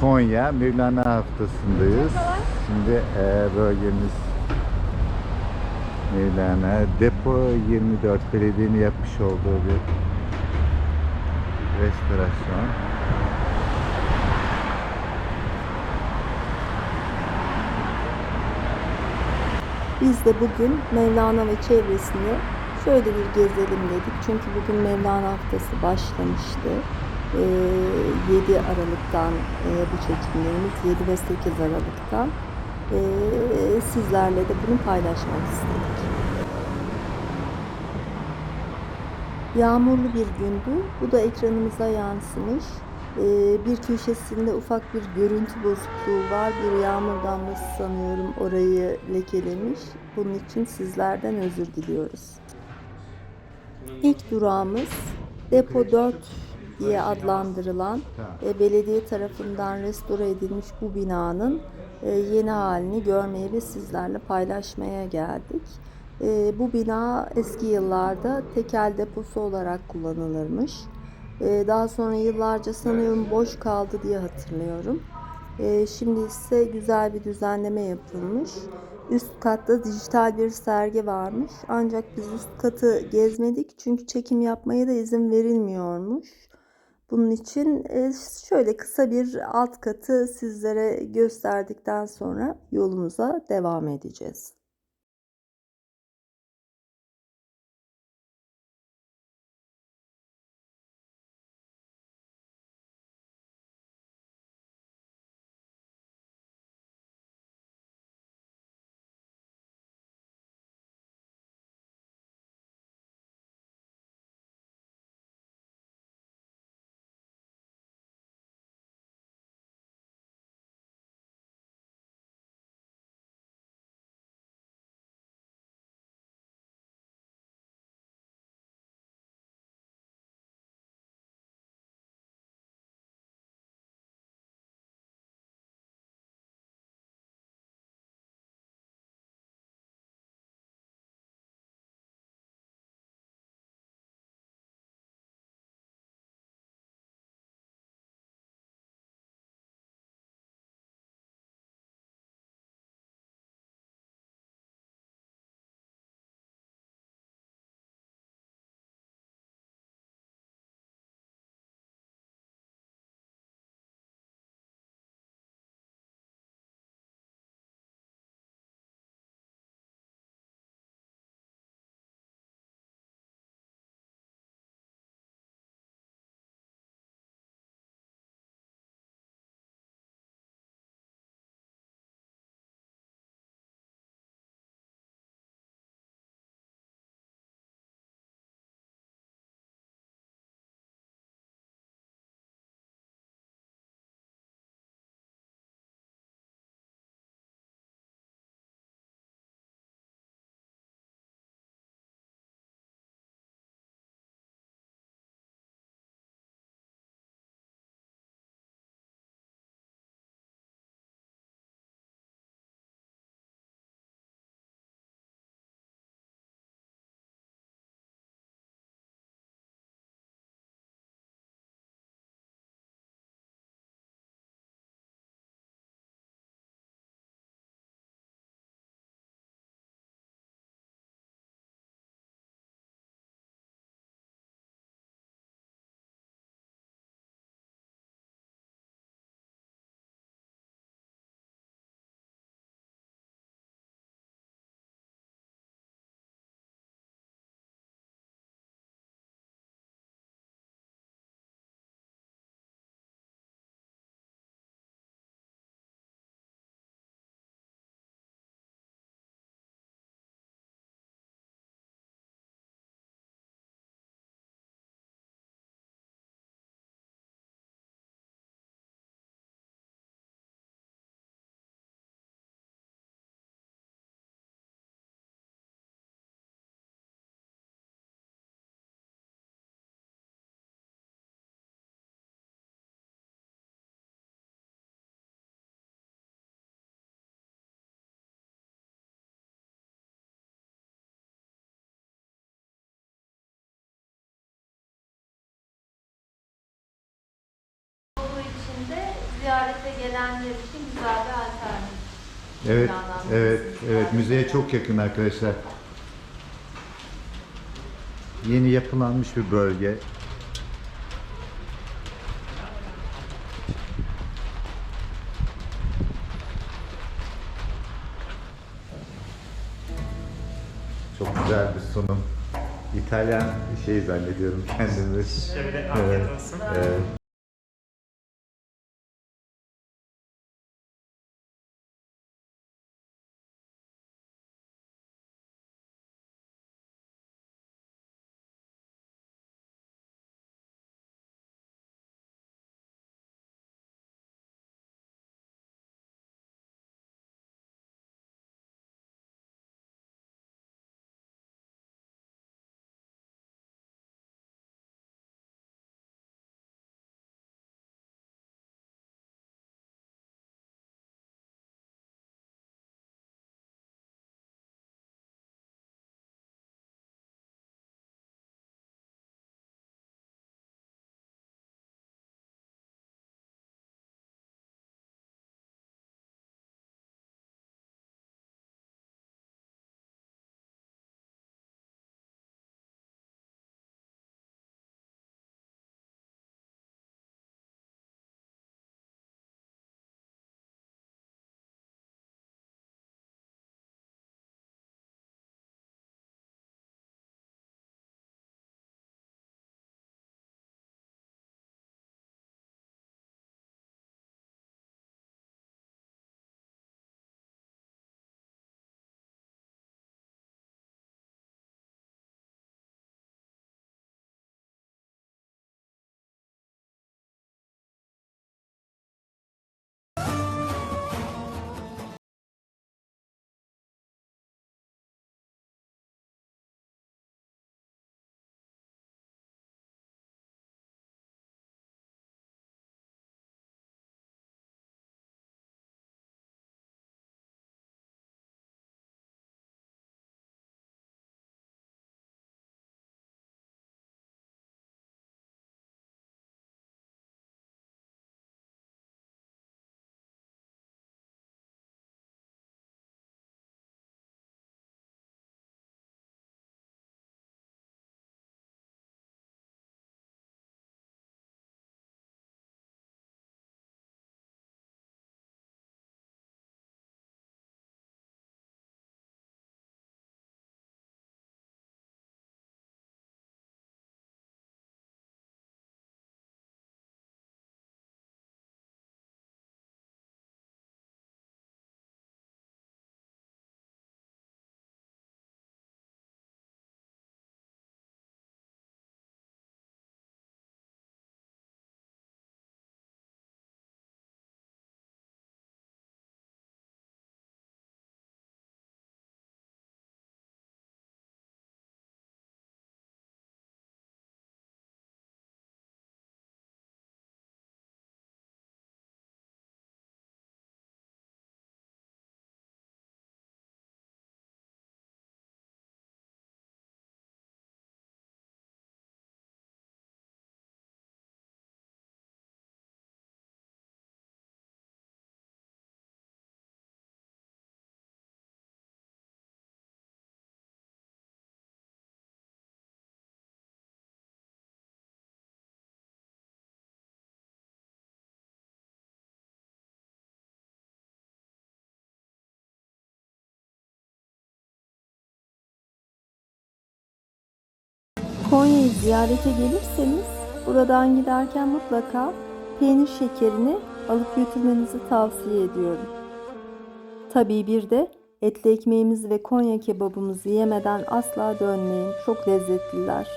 Konya Mevlana haftasındayız. Şimdi e, bölgemiz Mevlana Depo 24 belediyenin yapmış olduğu bir restorasyon. Biz de bugün Mevlana ve çevresini şöyle bir gezelim dedik. Çünkü bugün Mevlana haftası başlamıştı. Ee, 7 Aralık'tan e, bu çekimlerimiz 7 ve 8 Aralık'tan Ee, sizlerle de bunu paylaşmak istedik. Yağmurlu bir gündü. Bu da ekranımıza yansımış. Ee, bir köşesinde ufak bir görüntü bozukluğu var. Bir yağmur damlası sanıyorum orayı lekelemiş. Bunun için sizlerden özür diliyoruz. İlk durağımız Depo 4 diye adlandırılan e, belediye tarafından restore edilmiş bu binanın e, yeni halini görmeye ve sizlerle paylaşmaya geldik. E, bu bina eski yıllarda tekel deposu olarak kullanılırmış. E, daha sonra yıllarca sanıyorum boş kaldı diye hatırlıyorum. E, şimdi ise güzel bir düzenleme yapılmış. Üst katta dijital bir sergi varmış. Ancak biz üst katı gezmedik çünkü çekim yapmaya da izin verilmiyormuş. Bunun için e, şöyle kısa bir alt katı sizlere gösterdikten sonra yolumuza devam edeceğiz. Ziyarete gelenler için güzel bir alternatif. Evet, evet, evet. Müzeye çok yakın arkadaşlar. Yeni yapılanmış bir bölge. Çok güzel bir sunum. İtalyan şey zannediyorum kendimi. Şöyle afiyet Evet, olsun. evet. Konya'yı ziyarete gelirseniz buradan giderken mutlaka peynir şekerini alıp götürmenizi tavsiye ediyorum. Tabii bir de etli ekmeğimizi ve Konya kebabımızı yemeden asla dönmeyin. Çok lezzetliler.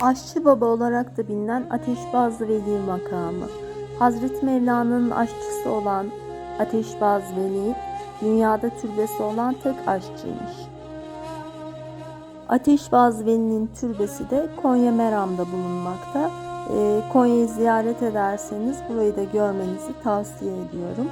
Aşçı Baba olarak da bilinen Ateşbazlı Veli makamı. Hazreti Mevla'nın aşçısı olan Ateşbaz Veli, dünyada türbesi olan tek aşçıymış. Ateşbaz Veli'nin türbesi de Konya Meram'da bulunmakta. Ee, Konya'yı ziyaret ederseniz burayı da görmenizi tavsiye ediyorum.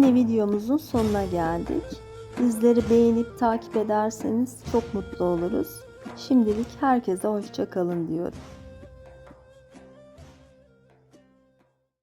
Yine videomuzun sonuna geldik. Bizleri beğenip takip ederseniz çok mutlu oluruz. Şimdilik herkese hoşça kalın diyorum.